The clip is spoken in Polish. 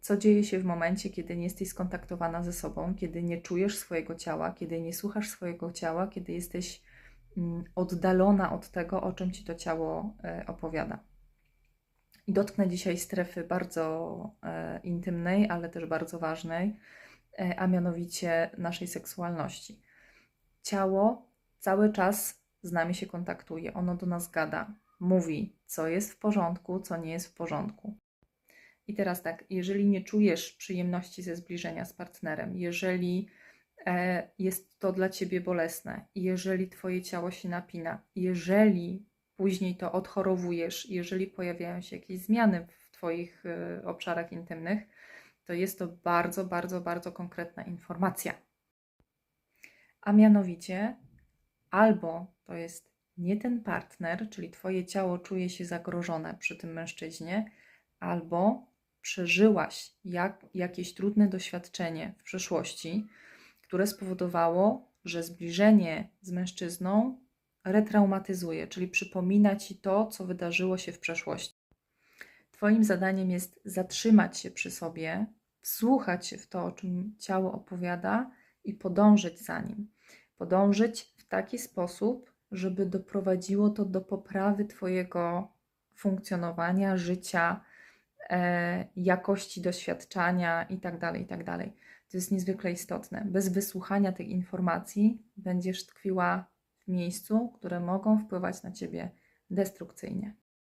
co dzieje się w momencie, kiedy nie jesteś skontaktowana ze sobą, kiedy nie czujesz swojego ciała, kiedy nie słuchasz swojego ciała, kiedy jesteś mm, oddalona od tego, o czym ci to ciało e, opowiada. I dotknę dzisiaj strefy bardzo e, intymnej, ale też bardzo ważnej, e, a mianowicie naszej seksualności. Ciało cały czas z nami się kontaktuje, ono do nas gada, mówi, co jest w porządku, co nie jest w porządku. I teraz tak, jeżeli nie czujesz przyjemności ze zbliżenia z partnerem, jeżeli e, jest to dla ciebie bolesne, jeżeli twoje ciało się napina, jeżeli później to odchorowujesz, jeżeli pojawiają się jakieś zmiany w twoich e, obszarach intymnych, to jest to bardzo, bardzo, bardzo konkretna informacja. A mianowicie, albo to jest nie ten partner, czyli twoje ciało czuje się zagrożone przy tym mężczyźnie, albo przeżyłaś jak, jakieś trudne doświadczenie w przeszłości, które spowodowało, że zbliżenie z mężczyzną retraumatyzuje, czyli przypomina ci to, co wydarzyło się w przeszłości. Twoim zadaniem jest zatrzymać się przy sobie, wsłuchać się w to, o czym ciało opowiada i podążyć za nim. Podążyć w taki sposób, żeby doprowadziło to do poprawy Twojego funkcjonowania, życia, jakości doświadczania itd., itd. To jest niezwykle istotne. Bez wysłuchania tych informacji będziesz tkwiła w miejscu, które mogą wpływać na ciebie destrukcyjnie.